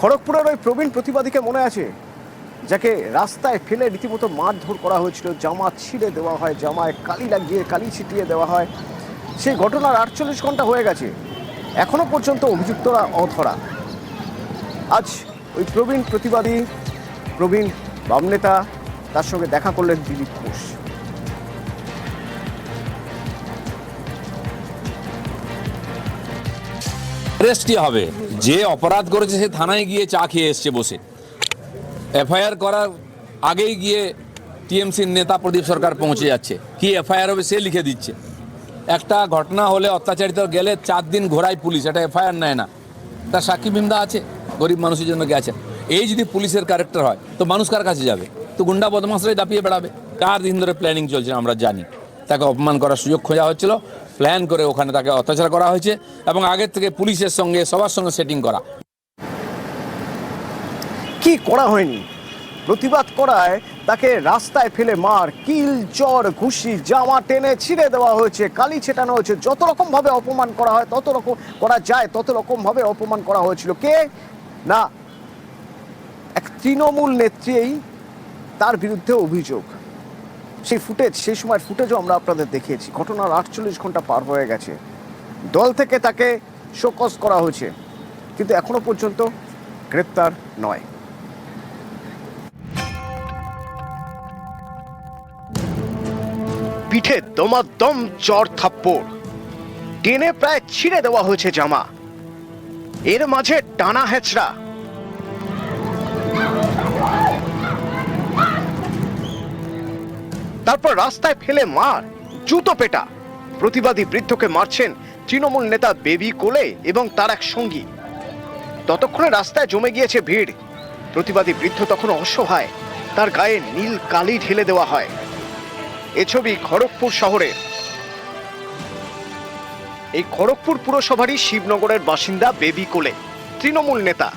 খড়গপুরের ওই প্রবীণ প্রতিবাদীকে মনে আছে? যাকে রাস্তায় ফেলে রীতিমতো মারধর করা হয়েছিল, জামা ছিঁড়ে দেওয়া হয়, জামায় কালি লাগিয়ে কালি ছিটিয়ে দেওয়া হয়। সেই ঘটনার আটচল্লিশ ঘণ্টা হয়ে গেছে। এখনও পর্যন্ত অভিযুক্তরা অধরা। আজ ওই প্রবীণ প্রতিবাদী, প্রবীণ বাম নেতা তার সঙ্গে দেখা করলেন দিলীপ ঘোষ। অ্যারেস্ট কি হবে। যে অপরাধ করেছে সে থানায় গিয়ে চা খেয়ে এসছে বসে। এফআইআর করার আগেই গিয়ে টিএমসির নেতা প্রদীপ সরকার পৌঁছে যাচ্ছে। কি এফআইআর হবে সে লিখে দিচ্ছে। একটা ঘটনা হলে অত্যাচারিত গেলে চার দিন ঘোরায় পুলিশ, এটা এফআইআর নেয় না। তার সাক্ষী বিন্দা আছে, গরিব মানুষের জন্য গেছে এই যদি পুলিশের ক্যারেক্টার হয়, তো মানুষ কার কাছে যাবে? তো গুন্ডা বদমাসরাই দাপিয়ে বেড়াবে। চার দিন ধরে প্ল্যানিং চলছে আমরা জানি। তাকে অপমান করার সুযোগ খোঁজা হচ্ছিল প্ল্যান করে ওখানে তাকে অত্যাচার করা হয়েছে এবং আগের থেকে পুলিশের সঙ্গে, সবার সঙ্গে সেটিং করা। কি করা হয়নি? প্রতিবাদ করায় তাকে রাস্তায় ফেলে মার, কিল, চর, ঘুষি, জামা টেনে ছিঁড়ে দেওয়া হয়েছে, কালি ছেটানো হয়েছে। যত রকম ভাবে অপমান করা হয়, তত রকম করা যায়, তত রকম ভাবে অপমান করা হয়েছিল। কে? না। এক তৃণমূল নেত্রী তার বিরুদ্ধে অভিযোগ। সেই ফুটেজ, সেই সময় ফুটেজও আমরা আপনাদের দেখিয়েছি। ঘটনার আটচল্লিশ ঘণ্টা পার হয়ে গেছে। দল থেকে তাকে শোকজ করা হয়েছে। কিন্তু এখনও পর্যন্ত গ্রেপ্তার নয়। পিঠে দমাদম চর থাপ্পড়। টেনে প্রায় ছিঁড়ে দেওয়া হয়েছে জামা। এর মাঝে টানা হেঁচড়া। তারপর রাস্তায় ফেলে মার, জুতো পেটা। প্রতিবাদী বৃদ্ধকে মারছেন তৃণমূল নেতা বেবি কোলে এবং তার এক সঙ্গী। ততক্ষণে রাস্তায় জমে গিয়েছে ভিড়। প্রতিবাদী বৃদ্ধ তখন অসহায়। তার গায়ে নীল কালি ঢেলে দেওয়া হয়। এ ছবি খড়গপুর শহরের এই খড়গপুর পুরসভারই শিবনগরের বাসিন্দা বেবি কোলে, তৃণমূল নেতা।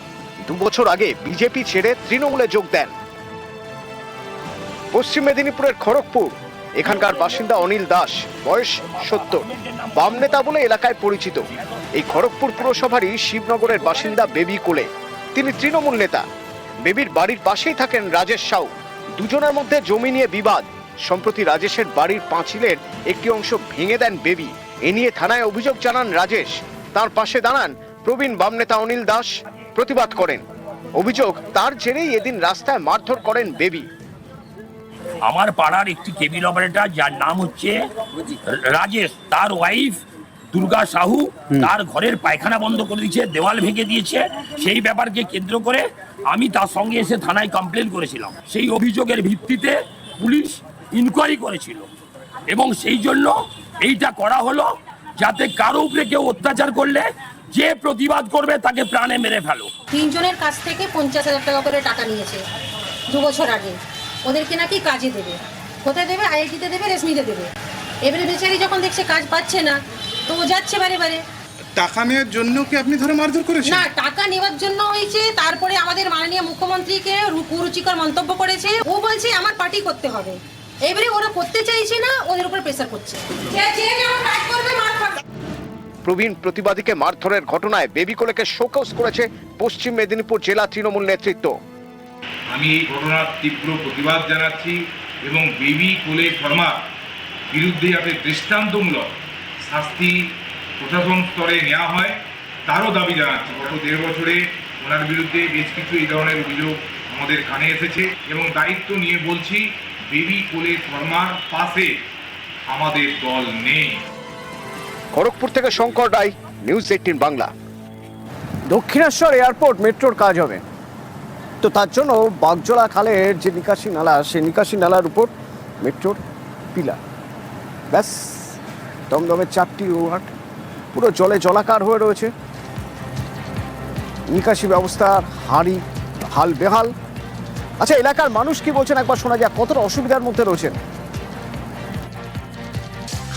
দু বছর আগে বিজেপি ছেড়ে তৃণমূলে যোগ দেন। পশ্চিম মেদিনীপুরের খড়গপুর। এখানকার বাসিন্দা অনিল দাস, বয়স সত্তর। বাম নেতা বলে এলাকায় পরিচিত। এই খড়গপুর পুরসভারই শিবনগরের বাসিন্দা বেবি কোলে। তিনি তৃণমূল নেতা। বেবির বাড়ির পাশেই থাকেন রাজেশ সাউ। দুজনের মধ্যে জমি নিয়ে বিবাদ। সম্প্রতি রাজেশের বাড়ির পাঁচিলের একটি অংশ ভেঙে দেন বেবি। এ নিয়ে থানায় অভিযোগ জানান রাজেশ। তার পাশে দাঁড়ান প্রবীণ বাম নেতা অনিল দাস। প্রতিবাদ করেন। অভিযোগ তার জেরেই এদিন রাস্তায় মারধর করেন বেবি। আমার পাড়ার একটি কেবিল অপারেটর যার নাম হচ্ছে রাজেশ। তার ওয়াইফ দুর্গা সাহু তার ঘরের পায়খানা বন্ধ করে দিয়েছে দেওয়াল ভেঙে দিয়েছে। সেই ব্যাপারকে কেন্দ্র করে আমি তার সঙ্গে এসে থানায় কমপ্লেন করেছিলাম। সেই অভিযোগের ভিত্তিতে পুলিশ ইনকোয়ারি করেছিল। এবং সেই জন্য এইটা করা হলো যাতে কারও উপরে কেউ অত্যাচার করলে যে প্রতিবাদ করবে তাকে প্রাণে মেরে ফেলো। তিনজনের কাছ থেকে পঞ্চাশ হাজার টাকা করে টাকা নিয়েছে দু বছর আগে। ওদেরকে নাকি কাজে দেবে। কোথায় দেবে? আইআইটিতে দেবে রেশমিতে দেবে। এবারে বেচারি যখন দেখছে কাজ পাচ্ছে না তো ও যাচ্ছে বারে বারে। টাকা নেওয়ার জন্য কি আপনি ধরে মারধর করেছেন? না টাকা নেওয়ার জন্য হয়েছে তারপরে আমাদের মাননীয় মুখ্যমন্ত্রীকে রু- কুরুচিকর মন্তব্য করেছে। ও বলছে আমার পার্টি করতে হবে। এবারে ওরা করতে চাইছে না ওদের উপর প্রেসার করছে। যে যে যেমন কাজ করবে মার খাবে। প্রবীণ প্রতিবাদীকে মারধরের ঘটনায় বেবি কোলেকে শোকস করেছে পশ্চিম মেদিনীপুর জেলা তৃণমূল নেতৃত্ব। আমি এই ঘটনার তীব্র প্রতিবাদ জানাচ্ছি এবং বেবি কোলে শর্মার বিরুদ্ধে যাতে দৃষ্টান্তমূলক শাস্তি প্রশাসন স্তরে নেওয়া হয় তারও দাবি জানাচ্ছি। গত দেড় বছরে ওনার বিরুদ্ধে বেশ কিছু এই ধরনের অভিযোগ আমাদের কানে এসেছে এবং দায়িত্ব নিয়ে বলছি বেবি কোলে শর্মার পাশে আমাদের দল নেই। খড়গপুর থেকে Shankar Roy news eighteen Bangla. Dakshineswar airport মেট্রোর কাজ হবে। তো তার জন্য বাগজোলা খালের যে নিকাশি নালা, সেই নিকাশি নালার উপর মেট্রোর পিলার। ব্যাস, দমদমের চারটি ওয়ার্ড পুরো জলে জলাকার হয়ে রয়েছে। নিকাশি ব্যবস্থার হাড়ি, হাল বেহাল। আচ্ছা এলাকার মানুষ কি বলছেন? একবার শোনা যাক, কতটা অসুবিধার মধ্যে রয়েছেন?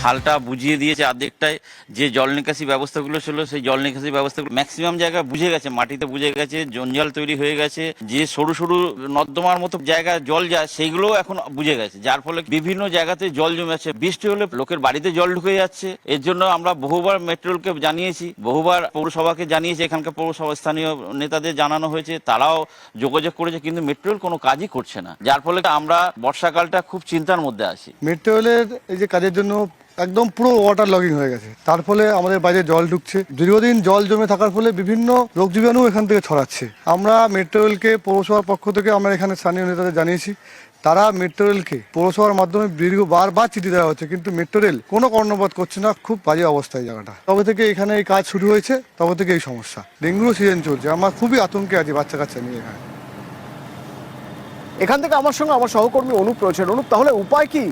খালটা বুঝিয়ে দিয়েছে অর্ধেকটায় যে জল নিকাশি ব্যবস্থাগুলো ছিল, সেই জল নিকাশি ব্যবস্থাগুলো ম্যাক্সিমাম জায়গায় বুঝে গেছে, মাটিতে বুঝে গেছে জঞ্জাল তৈরি হয়ে গেছে, যে সরু সরু নর্দমার মতো জায়গায় জল যায়, সেইগুলোও এখন বুঝে গেছে। যার ফলে বিভিন্ন জায়গাতে জল জমে আছে বৃষ্টি হলে লোকের বাড়িতে জল ঢুকে যাচ্ছে। এর জন্য আমরা বহুবার মেট্রোলকে জানিয়েছি, বহুবার পৌরসভাকে জানিয়েছি, এখানকার পৌরসভা স্থানীয় নেতাদের জানানো হয়েছে, তারাও যোগাযোগ করেছে, কিন্তু মেট্রোল কোনো কাজই করছে না। যার ফলে আমরা বর্ষাকালটা খুব চিন্তার মধ্যে আছি। মেট্রোলের এই যে কাজের জন্য একদম পুরো ওয়াটার লগিং হয়ে গেছে। তার ফলে আমাদের বাইরে জল ঢুকছে। দীর্ঘদিন জল জমে থাকার ফলে বিভিন্ন রোগ জীবাণু এখান থেকে ছড়াচ্ছে। আমরা মেট্রো রেলকে পৌরসভার পক্ষ থেকে আমরা এখানে স্থানীয় নেতাদের জানিয়েছি, তারা মেট্রো রেলকে পৌরসভার মাধ্যমে দীর্ঘ বারবার চিঠি দেওয়া হচ্ছে, কিন্তু মেট্রো রেল কোনো কর্ণপাত করছে না, খুব বাজে অবস্থায় জায়গাটা। তবে থেকে এখানে এই কাজ শুরু হয়েছে, তবে থেকে এই সমস্যা। ডেঙ্গুর সিজন চলছে। আমার খুবই আতঙ্কে আছি বাচ্চা কাচ্চা নিয়ে এখানে। এখান থেকে আমার সঙ্গে আমার সহকর্মী অনুপ রয়েছেন। অনুপ, তাহলে উপায় কি?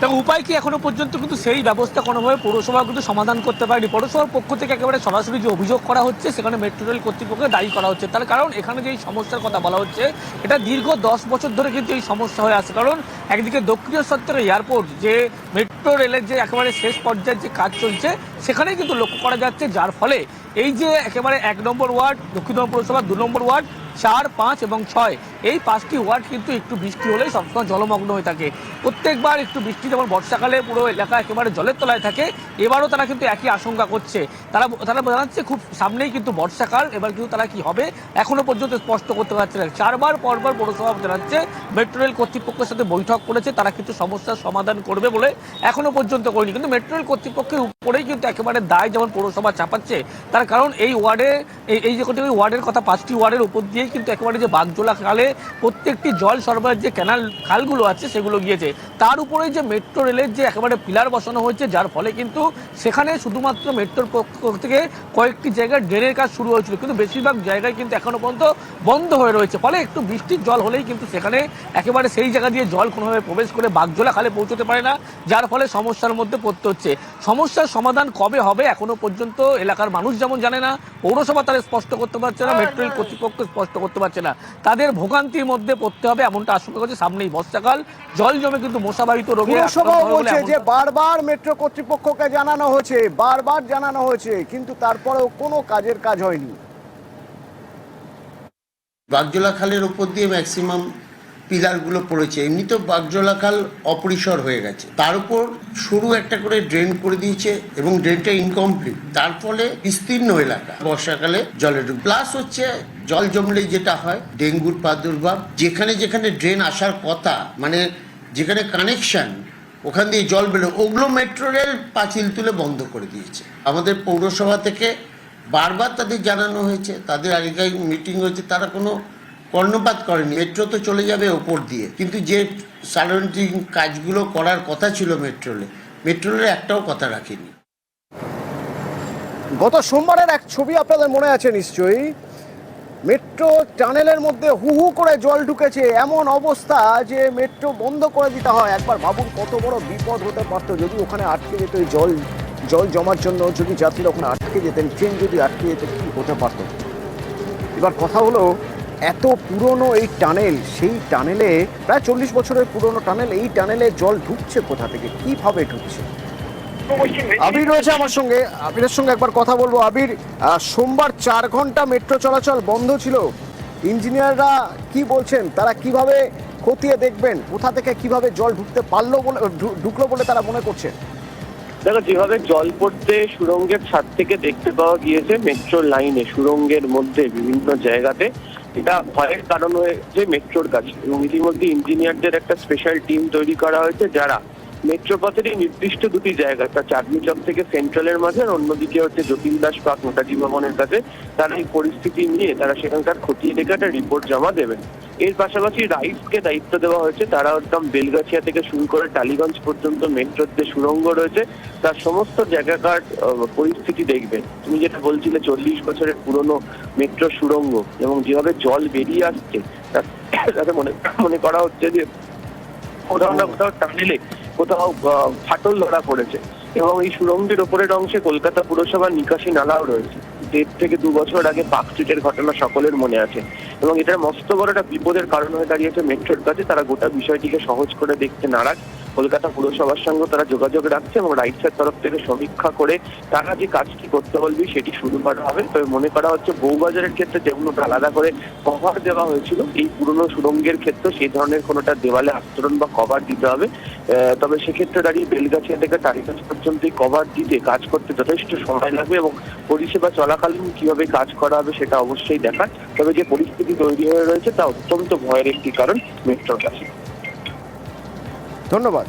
দেখো উপায় কি এখনও পর্যন্ত? কিন্তু সেই ব্যবস্থা কোনোভাবে পৌরসভা কিন্তু সমাধান করতে পারেনি। পৌরসভার পক্ষ থেকে একেবারে সরাসরি যে অভিযোগ করা হচ্ছে, সেখানে মেট্রো রেল কর্তৃপক্ষকে দায়ী করা হচ্ছে। তার কারণ এখানে যে সমস্যার কথা বলা হচ্ছে, এটা দীর্ঘ দশ বছর ধরে কিন্তু এই সমস্যা হয়ে আসছে কারণ একদিকে দক্ষিণ সত্তর এয়ারপোর্ট, যে মেট্রো রেলের যে একেবারে শেষ পর্যায়ের যে কাজ চলছে, সেখানেই কিন্তু লক্ষ্য করা যাচ্ছে। যার ফলে এই যে একেবারে এক নম্বর ওয়ার্ড, দক্ষিণ পৌরসভা দু নম্বর ওয়ার্ড, চার, পাঁচ এবং ছয়, এই পাঁচটি ওয়ার্ড কিন্তু একটু বৃষ্টি হলেই সবসময় জলমগ্ন হয়ে থাকে। প্রত্যেকবার একটু বৃষ্টি, যেমন বর্ষাকালে পুরো এলাকা একেবারে জলের তলায় থাকে, এবারও তারা কিন্তু একই আশঙ্কা করছে। তারা তারা জানাচ্ছে খুব সামনেই কিন্তু বর্ষাকাল, এবার কিন্তু তারা কি হবে, এখনও পর্যন্ত স্পষ্ট করতে পারছে না। চারবার পরবার পৌরসভা জানাচ্ছে, মেট্রো রেল কর্তৃপক্ষের সাথে বৈঠক করেছে, তারা কিন্তু সমস্যার সমাধান করবে বলে এখনও পর্যন্ত করেনি। কিন্তু মেট্রো রেল কর্তৃপক্ষের উপরেই কিন্তু একেবারে দায় যেমন পৌরসভা চাপাচ্ছে তার কারণ এই ওয়ার্ডে, এই এই যে কটি ওয়ার্ডের কথা, পাঁচটি ওয়ার্ডের উপর দিয়েই কিন্তু একেবারে যে বাগজোলা খালে প্রত্যেকটি জল সরবরাহের যে ক্যানাল খালগুলো আছে, সেগুলো গিয়েছে। তার উপরে যে মেট্রো রেলের যে একেবারে পিলার বসানো হয়েছে, যার ফলে কিন্তু সেখানে শুধুমাত্র মেট্রোর পক্ষ থেকে কয়েকটি জায়গায় ড্রেনের কাজ শুরু হয়েছিল। কিন্তু বেশিরভাগ জায়গায় কিন্তু এখনও পর্যন্ত বন্ধ হয়ে রয়েছে। ফলে একটু বৃষ্টির জল হলেই কিন্তু সেখানে একেবারে সেই জায়গা দিয়ে জল কোনোভাবে প্রবেশ করে বাগজোলা খালে পৌঁছতে পারে না, যার ফলে সমস্যার মধ্যে পড়তে হচ্ছে। সমস্যার সমাধান কবে হবে এখনও পর্যন্ত এলাকার মানুষ যেমন জানে না পৌরসভা তারা স্পষ্ট করতে পারছে না মেট্রো রেল কর্তৃপক্ষ স্পষ্ট করতে পারছে না। তাদের ভোগান্তির মধ্যে পড়তে হবে এমনটা আশঙ্কা করছে সামনেই বর্ষাকাল। জল জমে কিন্তু মশাবাহিত রোগে বলছে যে বারবার মেট্রো কর্তৃপক্ষকে জানানো হয়েছে বারবার জানানো হয়েছে কিন্তু তারপরেও কোনো কাজের কাজ হয়নি। বাগজোলা খালের উপর দিয়ে ম্যাক্সিমাম পিলারগুলো পড়েছে এমনিতেও বাগজোলা খাল অপরিসর হয়ে গেছে। তার উপর সরু একটা করে ড্রেন করে দিয়েছে এবং ড্রেনটা ইনকমপ্লিট তার ফলে বিস্তীর্ণ এলাকা। বর্ষাকালে জলে ডুব প্লাস হচ্ছে জল জমলেই যেটা হয়, ডেঙ্গুর প্রাদুর্ভাব। যেখানে যেখানে ড্রেন আসার কথা মানে যেখানে কানেকশন ওখান দিয়ে জল বেরো ওগুলো মেট্রো রেল পাঁচিল তুলে বন্ধ করে দিয়েছে। আমাদের পৌরসভা থেকে বারবার তাদের জানানো হয়েছে, তাদের আগেকার মিটিং হয়েছে, তারা কোনো কর্ণপাত করেনি। মেট্রো তো চলে যাবে ওপর দিয়ে। কিন্তু যে সারাউন্ডিং কাজগুলো করার কথা ছিল মেট্রোলে মেট্রোলে একটাও কথা রাখেনি। গত সোমবারের এক ছবি আপনাদের মনে আছে নিশ্চয়ই? মেট্রো টানেলের মধ্যে হু হু করে জল ঢুকেছে এমন অবস্থা যে মেট্রো বন্ধ করে দিতে হয়। একবার ভাবুন কত বড় বিপদ হতে পারতো যদি ওখানে আটকে যেত জল জল জমার জন্য যদি যাত্রীরা ওখানে আটকে যেতেন ট্রেন যদি আটকে যেত, কি হতে পারতো? এবার কথা হলো এত পুরনো এই টানেল, সেই টানেলে প্রায় চল্লিশ বছরের পুরনো টানেল, এই টানেলে জল ঢুকছে কোথা থেকে? কীভাবে ঢুকছে? আবির রয়েছে আমার সঙ্গে। আবিরের সঙ্গে একবার কথা বলব। আবির সোমবার চার ঘণ্টা মেট্রো চলাচল বন্ধ ছিল। ইঞ্জিনিয়াররা কি বলছেন? তারা কীভাবে খতিয়ে দেখবেন? কোথা থেকে কীভাবে জল ঢুকতে পারল বলে ঢুকলো বলে তারা মনে করছে দেখো, যেভাবে জল পড়তে সুরঙ্গের ছাদ থেকে দেখতে পাওয়া গিয়েছে, মেট্রো লাইনে, সুরঙ্গের মধ্যে, বিভিন্ন জায়গাতে। এটা ভয়ের কারণ হয়েছে মেট্রোর কাছে এবং ইতিমধ্যে ইঞ্জিনিয়ারদের একটা স্পেশাল টিম তৈরি করা হয়েছে যারা মেট্রো পথেরই নির্দিষ্ট দুটি জায়গা, তা চাঁদনি চক থেকে সেন্ট্রালের মাঝে আর অন্যদিকে হচ্ছে জটিল দাস পার্ক নেতাজি ভবনের কাছে। তারা এই পরিস্থিতি নিয়ে তারা সেখানকার খতিয়ে দেখে একটা রিপোর্ট জমা দেবেন। এর পাশাপাশি রাইটসকে দায়িত্ব দেওয়া হয়েছে তারা একদম বেলগাছিয়া থেকে শুরু করে টালিগঞ্জ পর্যন্ত মেট্রোর যে সুড়ঙ্গ রয়েছে। তার সমস্ত জায়গাকার পরিস্থিতি দেখবেন। তুমি যেটা বলছিলে চল্লিশ বছরের পুরনো মেট্রো সুড়ঙ্গ এবং যেভাবে জল বেরিয়ে আসছে তাতে মনে মনে করা হচ্ছে যে কোথাও না কোথাও টানেলে কোথাও ফাটল ধরা পড়েছে এবং এই সুড়ঙ্গের ওপরের অংশে কলকাতা পুরসভার নিকাশি নালাও রয়েছে। দেড় থেকে দু বছর আগে পার্ক স্ট্রিটের ঘটনা সকলের মনে আছে এবং এটার মস্ত বড় একটা বিপদের কারণ হয়ে দাঁড়িয়েছে মেট্রোর কাছে। তারা গোটা বিষয়টিকে সহজ করে দেখতে নারাজ। কলকাতা পুরসভার সঙ্গে তারা যোগাযোগ রাখছে এবং রাইটসের তরফ থেকে সমীক্ষা করে তারা যে কাজটি করতে বলবে সেটি শুরু করা হবে। তবে মনে করা হচ্ছে বউবাজারের ক্ষেত্রে যেগুলোটা আলাদা করে কভার দেওয়া হয়েছিল, এই পুরনো সুরঙ্গের ক্ষেত্রে সেই ধরনের কোনোটা দেওয়ালে আস্তরণ বা কভার দিতে হবে। তবে সেক্ষেত্রে দাঁড়িয়ে বেলগাছিয়া থেকে টালিগঞ্জ পর্যন্ত কভার দিতে কাজ করতে যথেষ্ট সময় লাগবে এবং পরিষেবা চলাকালীন কীভাবে কাজ করা হবে সেটা অবশ্যই দেখার। তবে যে পরিস্থিতি তৈরি হয়ে রয়েছে তা অত্যন্ত ভয়ের একটি কারণ মেট্রোর কাছে। ধন্যবাদ।